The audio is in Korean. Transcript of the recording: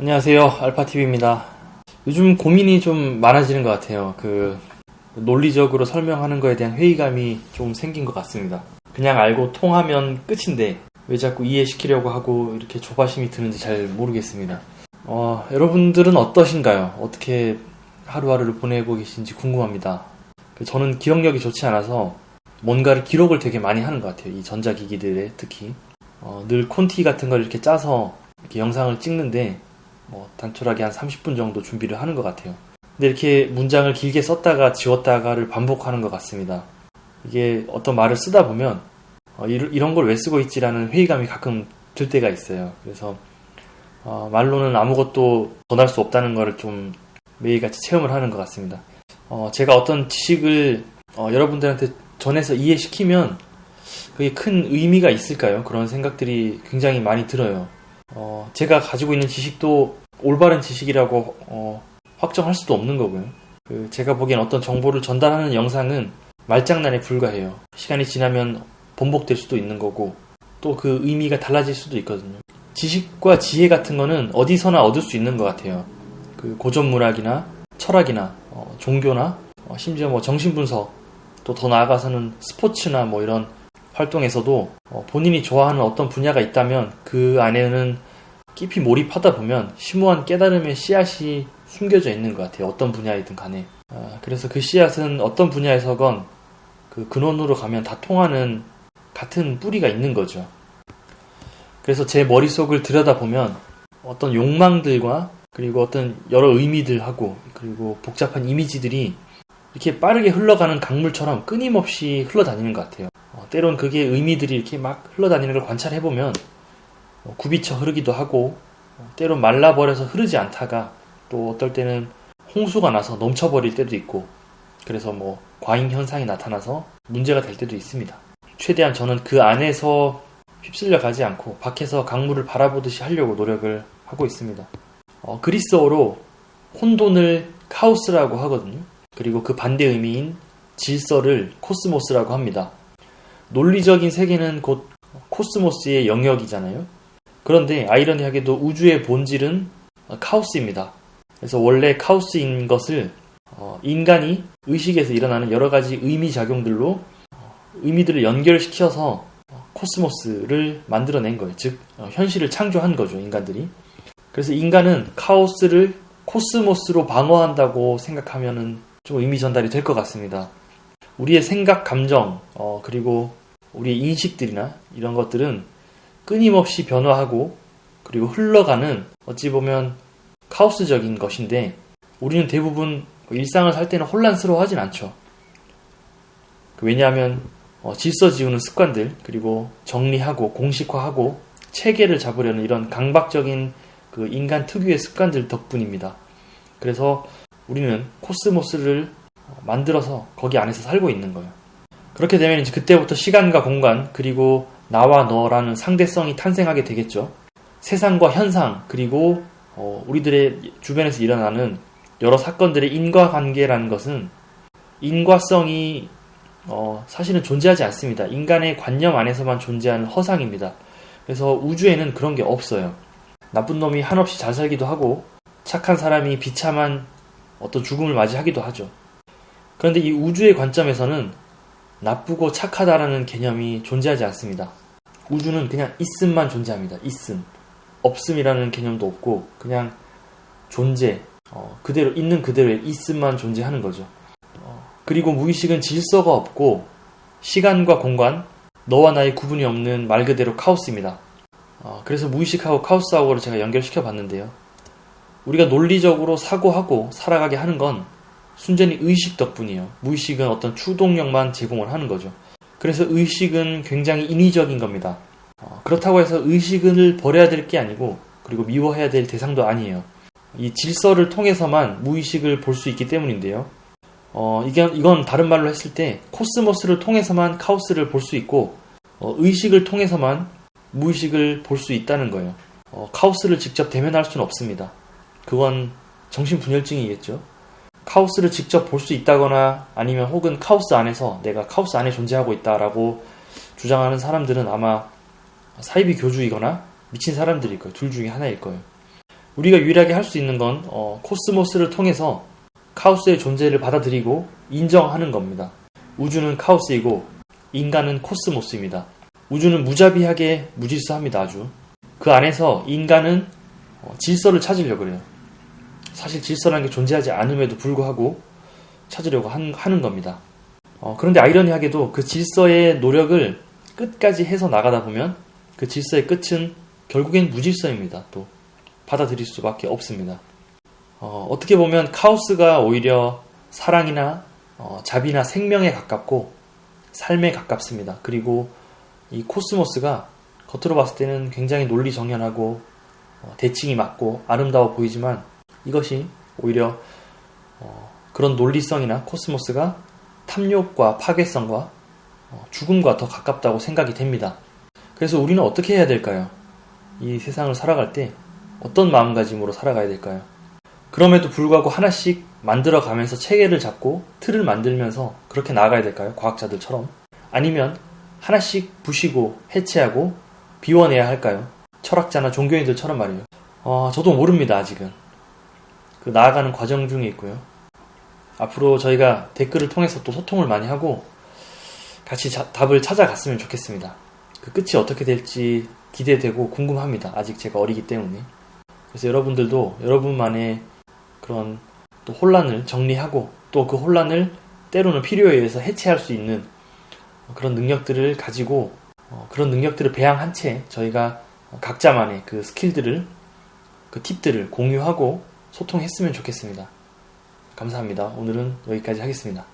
안녕하세요. 알파TV입니다. 요즘 고민이 좀 많아지는 것 같아요. 그, 논리적으로 설명하는 거에 대한 회의감이 좀 생긴 것 같습니다. 그냥 알고 통하면 끝인데, 왜 자꾸 이해시키려고 하고 이렇게 조바심이 드는지 잘 모르겠습니다. 어, 여러분들은 어떠신가요? 어떻게 하루하루를 보내고 계신지 궁금합니다. 그 저는 기억력이 좋지 않아서 뭔가를 기록을 되게 많이 하는 것 같아요. 이 전자기기들에 특히. 어, 늘 콘티 같은 걸 이렇게 짜서 이렇게 영상을 찍는데 뭐 단촐하게 한 30분 정도 준비를 하는 것 같아요. 근데 이렇게 문장을 길게 썼다가 지웠다가를 반복하는 것 같습니다. 이게 어떤 말을 쓰다 보면 어, 이런 걸 왜 쓰고 있지라는 회의감이 가끔 들 때가 있어요. 그래서 어, 말로는 아무것도 전할 수 없다는 것을 좀 매일같이 체험을 하는 것 같습니다. 어, 제가 어떤 지식을 어, 여러분들한테 전해서 이해시키면 그게 큰 의미가 있을까요? 그런 생각들이 굉장히 많이 들어요. 어, 제가 가지고 있는 지식도 올바른 지식이라고 어, 확정할 수도 없는 거고요. 그 제가 보기엔 어떤 정보를 전달하는 영상은 말장난에 불과해요. 시간이 지나면 번복될 수도 있는 거고 또 그 의미가 달라질 수도 있거든요. 지식과 지혜 같은 거는 어디서나 얻을 수 있는 것 같아요. 그 고전 문학이나 철학이나 어, 종교나 어, 심지어 뭐 정신분석 또 더 나아가서는 스포츠나 뭐 이런 활동에서도 어, 본인이 좋아하는 어떤 분야가 있다면 그 안에는 깊이 몰입하다 보면 심오한 깨달음의 씨앗이 숨겨져 있는 것 같아요. 어떤 분야이든 간에. 아, 그래서 그 씨앗은 어떤 분야에서건 그 근원으로 가면 다 통하는 같은 뿌리가 있는 거죠. 그래서 제 머릿속을 들여다보면 어떤 욕망들과 그리고 어떤 여러 의미들하고 그리고 복잡한 이미지들이 이렇게 빠르게 흘러가는 강물처럼 끊임없이 흘러다니는 것 같아요. 어, 때론 그게 의미들이 이렇게 막 흘러다니는 걸 관찰해보면 어, 굽이쳐 흐르기도 하고 어, 때론 말라버려서 흐르지 않다가 또 어떨 때는 홍수가 나서 넘쳐버릴 때도 있고 그래서 뭐 과잉 현상이 나타나서 문제가 될 때도 있습니다. 최대한 저는 그 안에서 휩쓸려 가지 않고 밖에서 강물을 바라보듯이 하려고 노력을 하고 있습니다. 어, 그리스어로 혼돈을 카오스라고 하거든요. 그리고 그 반대 의미인 질서를 코스모스라고 합니다. 논리적인 세계는 곧 코스모스의 영역이잖아요. 그런데 아이러니하게도 우주의 본질은 카오스입니다. 그래서 원래 카오스인 것을 어, 인간이 의식에서 일어나는 여러 가지 의미 작용들로 어, 의미들을 연결시켜서 어, 코스모스를 만들어낸 거예요. 즉 현실을 창조한 거죠, 인간들이. 그래서 인간은 카오스를 코스모스로 방어한다고 생각하면은 좀 의미 전달이 될 것 같습니다. 우리의 생각, 감정, 어, 그리고 우리의 인식들이나 이런 것들은 끊임없이 변화하고 그리고 흘러가는 어찌 보면 카오스적인 것인데 우리는 대부분 일상을 살 때는 혼란스러워 하진 않죠. 그 왜냐하면 어, 질서 지우는 습관들 그리고 정리하고 공식화하고 체계를 잡으려는 이런 강박적인 그 인간 특유의 습관들 덕분입니다. 그래서 우리는 코스모스를 만들어서 거기 안에서 살고 있는 거예요. 그렇게 되면 이제 그때부터 시간과 공간 그리고 나와 너라는 상대성이 탄생하게 되겠죠. 세상과 현상 그리고 어, 우리들의 주변에서 일어나는 여러 사건들의 인과관계라는 것은 인과성이 어, 사실은 존재하지 않습니다. 인간의 관념 안에서만 존재하는 허상입니다. 그래서 우주에는 그런 게 없어요. 나쁜 놈이 한없이 잘 살기도 하고 착한 사람이 비참한 어떤 죽음을 맞이하기도 하죠. 그런데 이 우주의 관점에서는 나쁘고 착하다라는 개념이 존재하지 않습니다. 우주는 그냥 있음만 존재합니다. 있음. 없음이라는 개념도 없고 그냥 존재, 어, 그대로 있는 그대로의 있음만 존재하는 거죠. 어, 그리고 무의식은 질서가 없고 시간과 공간, 너와 나의 구분이 없는 말 그대로 카오스입니다. 어, 그래서 무의식하고 카오스하고를 제가 연결시켜 봤는데요. 우리가 논리적으로 사고하고 살아가게 하는 건 순전히 의식 덕분이에요. 무의식은 어떤 추동력만 제공을 하는 거죠. 그래서 의식은 굉장히 인위적인 겁니다. 어, 그렇다고 해서 의식을 버려야 될 게 아니고 그리고 미워해야 될 대상도 아니에요. 이 질서를 통해서만 무의식을 볼 수 있기 때문인데요. 어, 이건, 이건 다른 말로 했을 때 코스모스를 통해서만 카오스를 볼 수 있고 어, 의식을 통해서만 무의식을 볼 수 있다는 거예요. 어, 카오스를 직접 대면할 수는 없습니다. 그건 정신분열증이겠죠. 카오스를 직접 볼 수 있다거나 아니면 혹은 카오스 안에서 내가 카오스 안에 존재하고 있다라고 주장하는 사람들은 아마 사이비 교주이거나 미친 사람들일 거예요. 둘 중에 하나일 거예요. 우리가 유일하게 할 수 있는 건 어, 코스모스를 통해서 카오스의 존재를 받아들이고 인정하는 겁니다. 우주는 카오스이고 인간은 코스모스입니다. 우주는 무자비하게 무질서합니다. 아주 그 안에서 인간은 어, 질서를 찾으려고 그래요. 사실 질서라는 게 존재하지 않음에도 불구하고 찾으려고 한- 하는 겁니다. 어, 그런데 아이러니하게도 그 질서의 노력을 끝까지 해서 나가다 보면 그 질서의 끝은 결국엔 무질서입니다. 또 받아들일 수밖에 없습니다. 어, 떻게 보면 카오스가 오히려 사랑이나 어, 자비나 생명에 가깝고 삶에 가깝습니다. 그리고 이 코스모스가 겉으로 봤을 때는 굉장히 논리정연하고 어, 대칭이 맞고 아름다워 보이지만 이것이 오히려 어, 그런 논리성이나 코스모스가 탐욕과 파괴성과 어, 죽음과 더 가깝다고 생각이 됩니다. 그래서 우리는 어떻게 해야 될까요? 이 세상을 살아갈 때 어떤 마음가짐으로 살아가야 될까요? 그럼에도 불구하고 하나씩 만들어 가면서 체계를 잡고 틀을 만들면서 그렇게 나아가야 될까요? 과학자들처럼. 아니면 하나씩 부시고 해체하고 비워내야 할까요? 철학자나 종교인들처럼 말이에요. 어, 저도 모릅니다, 아직은. 그 나아가는 과정 중에 있고요. 앞으로 저희가 댓글을 통해서 또 소통을 많이 하고 같이 자- 답을 찾아갔으면 좋겠습니다. 그 끝이 어떻게 될지 기대되고 궁금합니다. 아직 제가 어리기 때문에. 그래서 여러분들도 여러분만의 그런 또 혼란을 정리하고 또 그 혼란을 때로는 필요에 의해서 해체할 수 있는 그런 능력들을 가지고 어, 그런 능력들을 배양한 채 저희가 각자만의 그 스킬들을 그 팁들을 공유하고 소통했으면 좋겠습니다. 감사합니다. 오늘은 여기까지 하겠습니다.